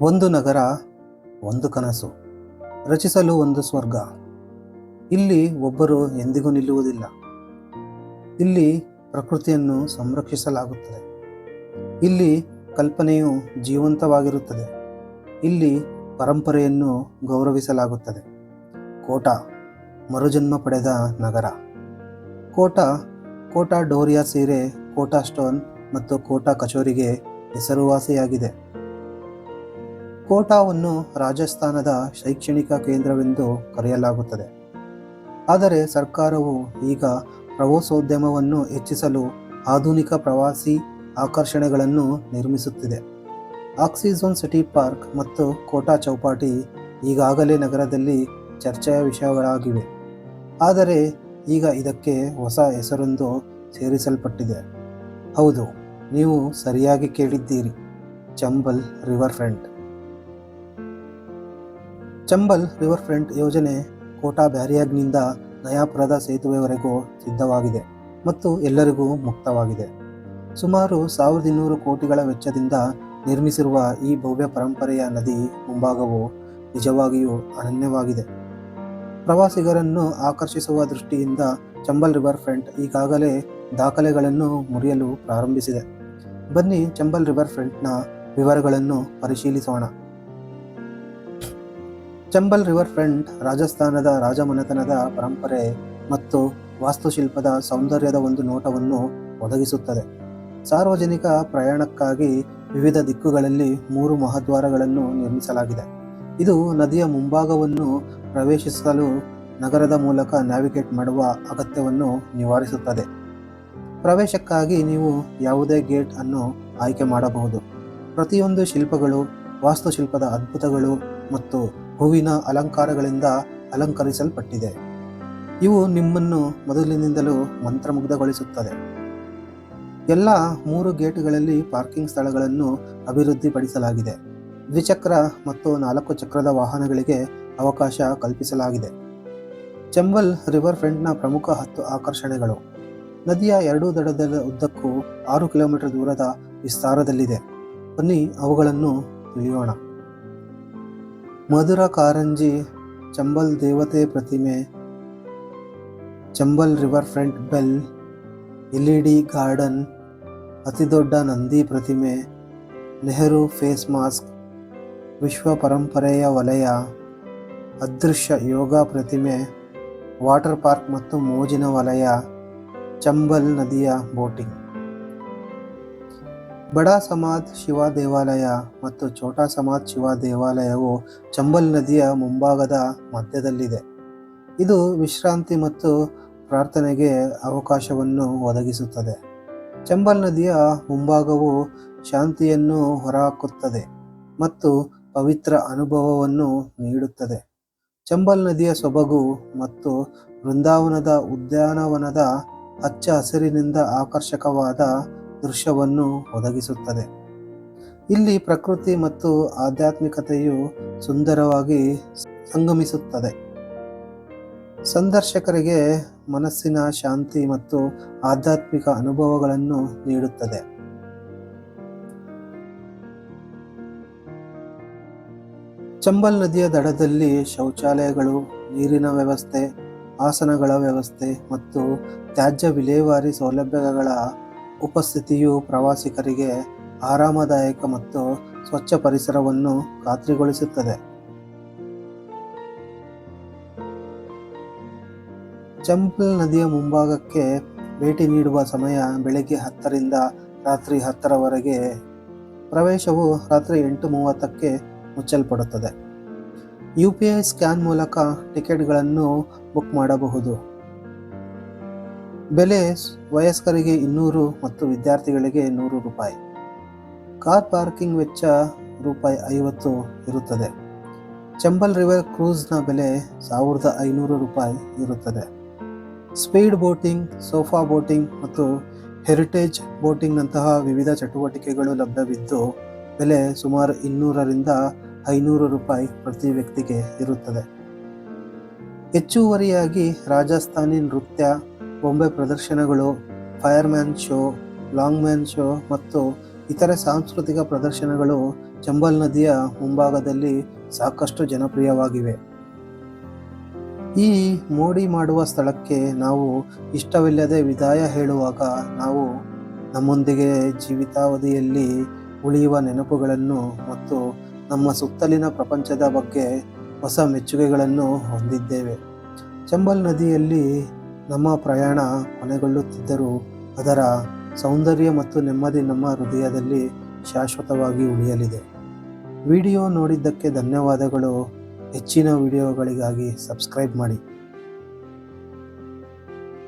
ಒಂದು ನಗರ, ಒಂದು ಕನಸು, ರಚಿಸಲು ಒಂದು ಸ್ವರ್ಗ. ಇಲ್ಲಿ ಒಬ್ಬರು ಎಂದಿಗೂ ನಿಲ್ಲುವುದಿಲ್ಲ. ಇಲ್ಲಿ ಪ್ರಕೃತಿಯನ್ನು ಸಂರಕ್ಷಿಸಲಾಗುತ್ತದೆ. ಇಲ್ಲಿ ಕಲ್ಪನೆಯು ಜೀವಂತವಾಗಿರುತ್ತದೆ. ಇಲ್ಲಿ ಪರಂಪರೆಯನ್ನು ಗೌರವಿಸಲಾಗುತ್ತದೆ. ಕೋಟ, ಮರುಜನ್ಮ ಪಡೆದ ನಗರ. ಕೋಟ, ಕೋಟಾ ಡೋರಿಯಾ ಸೀರೆ, ಕೋಟಾ ಸ್ಟೋನ್ ಮತ್ತು ಕೋಟಾ ಕಚೋರಿಗೆ ಹೆಸರುವಾಸಿಯಾಗಿದೆ. ಕೋಟಾವನ್ನು ರಾಜಸ್ಥಾನದ ಶೈಕ್ಷಣಿಕ ಕೇಂದ್ರವೆಂದು ಕರೆಯಲಾಗುತ್ತದೆ. ಆದರೆ ಸರ್ಕಾರವು ಈಗ ಪ್ರವಾಸೋದ್ಯಮವನ್ನು ಹೆಚ್ಚಿಸಲು ಆಧುನಿಕ ಪ್ರವಾಸಿ ಆಕರ್ಷಣೆಗಳನ್ನು ನಿರ್ಮಿಸುತ್ತಿದೆ. ಆಕ್ಸಿಜನ್ ಸಿಟಿ ಪಾರ್ಕ್ ಮತ್ತು ಕೋಟಾ ಚೌಪಾಟಿ ಈಗಾಗಲೇ ನಗರದಲ್ಲಿ ಚರ್ಚೆಯ ವಿಷಯಗಳಾಗಿವೆ. ಆದರೆ ಈಗ ಇದಕ್ಕೆ ಹೊಸ ಹೆಸರೊಂದು ಸೇರಿಸಲ್ಪಟ್ಟಿದೆ. ಹೌದು, ನೀವು ಸರಿಯಾಗಿ ಕೇಳಿದ್ದೀರಿ. Chambal river front Chambal river front ಯೋಜನೆ ಕೋಟಾ ಬ್ಯಾರಿಯರ್ನಿಂದ ನಯಾಪುರದ ಸೇತುವೆವರೆಗೂ ಸಿದ್ಧವಾಗಿದೆ ಮತ್ತು ಎಲ್ಲರಿಗೂ ಮುಕ್ತವಾಗಿದೆ. ಸುಮಾರು ಸಾವಿರದ ಇನ್ನೂರು ಕೋಟಿಗಳ ವೆಚ್ಚದಿಂದ ನಿರ್ಮಿಸಿರುವ ಈ ಭವ್ಯ ಪರಂಪರೆಯ ನದಿ ಮುಂಭಾಗವು ನಿಜವಾಗಿಯೂ ಅನನ್ಯವಾಗಿದೆ ಪ್ರವಾಸಿಗರನ್ನು ಆಕರ್ಷಿಸುವ ದೃಷ್ಟಿಯಿಂದ ಚಂಬಲ್ ರಿವರ್ ಫ್ರಂಟ್ ಈಗಾಗಲೇ ದಾಖಲೆಗಳನ್ನು ಮುರಿಯಲು ಪ್ರಾರಂಭಿಸಿದೆ. ಬನ್ನಿ ಚಂಬಲ್ ರಿವರ್ ಫ್ರಂಟ್ನ ವಿವರಗಳನ್ನು ಪರಿಶೀಲಿಸೋಣ. ಚಂಬಲ್ ರಿವರ್ ಫ್ರಂಟ್ ರಾಜಸ್ಥಾನದ ರಾಜಮನೆತನದ ಪರಂಪರೆ ಮತ್ತು ವಾಸ್ತುಶಿಲ್ಪದ ಸೌಂದರ್ಯದ ಒಂದು ನೋಟವನ್ನು ಒದಗಿಸುತ್ತದೆ. ಸಾರ್ವಜನಿಕ ಪ್ರಯಾಣಕ್ಕಾಗಿ ವಿವಿಧ ದಿಕ್ಕುಗಳಲ್ಲಿ ಮೂರು ಮಹಾದ್ವಾರಗಳನ್ನು ನಿರ್ಮಿಸಲಾಗಿದೆ. ಇದು ನದಿಯ ಮುಂಭಾಗವನ್ನು ಪ್ರವೇಶಿಸಲು ನಗರದ ಮೂಲಕ ನ್ಯಾವಿಗೇಟ್ ಮಾಡುವ ಅಗತ್ಯವನ್ನು ನಿವಾರಿಸುತ್ತದೆ. ಪ್ರವೇಶಕ್ಕಾಗಿ ನೀವು ಯಾವುದೇ ಗೇಟ್ ಅನ್ನು ಆಯ್ಕೆ ಮಾಡಬಹುದು. ಪ್ರತಿಯೊಂದು ಶಿಲ್ಪಗಳು, ವಾಸ್ತುಶಿಲ್ಪದ ಅದ್ಭುತಗಳು ಮತ್ತು ಹೂವಿನ ಅಲಂಕಾರಗಳಿಂದ ಅಲಂಕರಿಸಲ್ಪಟ್ಟಿದೆ. ಇವು ನಿಮ್ಮನ್ನು ಮೊದಲಿನಿಂದಲೂ ಮಂತ್ರಮುಗ್ಧಗೊಳಿಸುತ್ತದೆ. ಎಲ್ಲ ಮೂರು ಗೇಟ್ಗಳಲ್ಲಿ ಪಾರ್ಕಿಂಗ್ ಸ್ಥಳಗಳನ್ನು ಅಭಿವೃದ್ಧಿಪಡಿಸಲಾಗಿದೆ. ದ್ವಿಚಕ್ರ ಮತ್ತು ನಾಲ್ಕು ಚಕ್ರದ ವಾಹನಗಳಿಗೆ ಅವಕಾಶ ಕಲ್ಪಿಸಲಾಗಿದೆ. ಚಂಬಲ್ ರಿವರ್ ಫ್ರಂಟ್ನ ಪ್ರಮುಖ ಹತ್ತು ಆಕರ್ಷಣೆಗಳು. ನದಿಯ ಎರಡೂ ದಡದ ಉದ್ದಕ್ಕೂ ಆರು ಕಿಲೋಮೀಟರ್ ದೂರದ ವಿಸ್ತಾರದಲ್ಲಿದೆ. ಬನ್ನಿ ಅವುಗಳನ್ನು ತಿಳಿಯೋಣ. ಮಧುರ ಕಾರಂಜಿ, ಚಂಬಲ್ ದೇವತೆ ಪ್ರತಿಮೆ, Chambal river front bell, L E D garden ಅತಿದೊಡ್ಡ ನಂದಿ ಪ್ರತಿಮೆ, ನೆಹರು ಫೇಸ್ ಮಾಸ್ಕ್, ವಿಶ್ವ ಪರಂಪರೆಯ ವಲಯ, ಅದೃಶ್ಯ ಯೋಗ ಪ್ರತಿಮೆ, ವಾಟರ್ ಪಾರ್ಕ್ ಮತ್ತು ಮೋಜಿನ ವಲಯ, ಚಂಬಲ್ ನದಿಯ ಬೋಟಿಂಗ್. ಬಡಾ ಸಮಾಧ್ ಶಿವ ದೇವಾಲಯ ಮತ್ತು ಛೋಟಾ ಸಮಾಧ್ ಶಿವ ದೇವಾಲಯವು ಚಂಬಲ್ ನದಿಯ ಮುಂಭಾಗದ ಮಧ್ಯದಲ್ಲಿದೆ. ಇದು ವಿಶ್ರಾಂತಿ ಮತ್ತು ಪ್ರಾರ್ಥನೆಗೆ ಅವಕಾಶವನ್ನು ಒದಗಿಸುತ್ತದೆ. ಚಂಬಲ್ ನದಿಯ ಮುಂಭಾಗವು ಶಾಂತಿಯನ್ನು ಹೊರಹಾಕುತ್ತದೆ ಮತ್ತು ಪವಿತ್ರ ಅನುಭವವನ್ನು ನೀಡುತ್ತದೆ. ಚಂಬಲ್ ನದಿಯ ಸೊಬಗು ಮತ್ತು ವೃಂದಾವನದ ಉದ್ಯಾನವನದ ಹಚ್ಚ ಹಸಿರಿನಿಂದ ಆಕರ್ಷಕವಾದ ದೃಶ್ಯವನ್ನು ಒದಗಿಸುತ್ತದೆ. ಇಲ್ಲಿ ಪ್ರಕೃತಿ ಮತ್ತು ಆಧ್ಯಾತ್ಮಿಕತೆಯು ಸುಂದರವಾಗಿ ಸಂಗಮಿಸುತ್ತದೆ. ಸಂದರ್ಶಕರಿಗೆ ಮನಸ್ಸಿನ ಶಾಂತಿ ಮತ್ತು ಆಧ್ಯಾತ್ಮಿಕ ಅನುಭವಗಳನ್ನು ನೀಡುತ್ತದೆ. ಚಂಬಲ್ ನದಿಯ ದಡದಲ್ಲಿ ಶೌಚಾಲಯಗಳು, ನೀರಿನ ವ್ಯವಸ್ಥೆ, ಆಸನಗಳ ವ್ಯವಸ್ಥೆ ಮತ್ತು ತ್ಯಾಜ್ಯ ವಿಲೇವಾರಿ ಸೌಲಭ್ಯಗಳ ಉಪಸ್ಥಿತಿಯು ಪ್ರವಾಸಿಗರಿಗೆ ಆರಾಮದಾಯಕ ಮತ್ತು ಸ್ವಚ್ಛ ಪರಿಸರವನ್ನು ಖಾತ್ರಿಗೊಳಿಸುತ್ತದೆ. ಚಂಪಲ್ ನದಿಯ ಮುಂಭಾಗಕ್ಕೆ ಭೇಟಿ ನೀಡುವ ಸಮಯ ಬೆಳಗ್ಗೆ ಹತ್ತರಿಂದ ರಾತ್ರಿ ಹತ್ತರವರೆಗೆ. ಪ್ರವೇಶವು ರಾತ್ರಿ ಎಂಟು ಮೂವತ್ತಕ್ಕೆ ಮುಚ್ಚಲ್ಪಡುತ್ತದೆ. ಯು ಪಿ ಐ ಸ್ಕ್ಯಾನ್ ಮೂಲಕ ಟಿಕೆಟ್ಗಳನ್ನು ಬುಕ್ ಮಾಡಬಹುದು. ಬೆಲೆ ವಯಸ್ಕರಿಗೆ ಇನ್ನೂರು ಮತ್ತು ವಿದ್ಯಾರ್ಥಿಗಳಿಗೆ ನೂರು ರೂಪಾಯಿ. ಕಾರ್ ಪಾರ್ಕಿಂಗ್ ವೆಚ್ಚ ರೂಪಾಯಿ ಐವತ್ತು ಇರುತ್ತದೆ. ಚಂಬಲ್ ರಿವರ್ ಕ್ರೂಸ್ನ ಬೆಲೆ ಸಾವಿರದ ಐನೂರು ರೂಪಾಯಿ ಇರುತ್ತದೆ. ಸ್ಪೀಡ್ ಬೋಟಿಂಗ್, ಸೋಫಾ ಬೋಟಿಂಗ್ ಮತ್ತು ಹೆರಿಟೇಜ್ ಬೋಟಿಂಗ್ನಂತಹ ವಿವಿಧ ಚಟುವಟಿಕೆಗಳು ಲಭ್ಯವಿದ್ದು, ಬೆಲೆ ಸುಮಾರು ಇನ್ನೂರರಿಂದ ಐನೂರು ರೂಪಾಯಿ ಪ್ರತಿ ವ್ಯಕ್ತಿಗೆ ಇರುತ್ತದೆ. ಹೆಚ್ಚುವರಿಯಾಗಿ ರಾಜಸ್ಥಾನಿ ನೃತ್ಯ ಬೊಂಬೆ ಪ್ರದರ್ಶನಗಳು, fireman show long man show ಮತ್ತು ಇತರೆ ಸಾಂಸ್ಕೃತಿಕ ಪ್ರದರ್ಶನಗಳು ಚಂಬಲ್ ನದಿಯ ಮುಂಭಾಗದಲ್ಲಿ ಸಾಕಷ್ಟು ಜನಪ್ರಿಯವಾಗಿವೆ. ಈ ಮೋಡಿ ಮಾಡುವ ಸ್ಥಳಕ್ಕೆ ನಾವು ಇಷ್ಟವಿಲ್ಲದೆ ವಿದಾಯ ಹೇಳುವಾಗ ನಾವು ನಮ್ಮೊಂದಿಗೆ ಜೀವಿತಾವಧಿಯಲ್ಲಿ ಉಳಿಯುವ ನೆನಪುಗಳನ್ನು ಮತ್ತು ನಮ್ಮ ಸುತ್ತಲಿನ ಪ್ರಪಂಚದ ಬಗ್ಗೆ ಹೊಸ ಮೆಚ್ಚುಗೆಗಳನ್ನು ಹೊಂದಿದ್ದೇವೆ. ಚಂಬಲ್ ನದಿಯಲ್ಲಿ ನಮ್ಮ ಪ್ರಯಾಣ ಕೊನೆಗೊಳ್ಳುತ್ತಿದ್ದರೂ ಅದರ ಸೌಂದರ್ಯ ಮತ್ತು ನೆಮ್ಮದಿ ನಮ್ಮ ಹೃದಯದಲ್ಲಿ ಶಾಶ್ವತವಾಗಿ ಉಳಿಯಲಿದೆ. ವಿಡಿಯೋ ನೋಡಿದ್ದಕ್ಕೆ ಧನ್ಯವಾದಗಳು. ಹೆಚ್ಚಿನ ವಿಡಿಯೋಗಳಿಗಾಗಿ ಸಬ್ಸ್ಕ್ರೈಬ್ ಮಾಡಿ.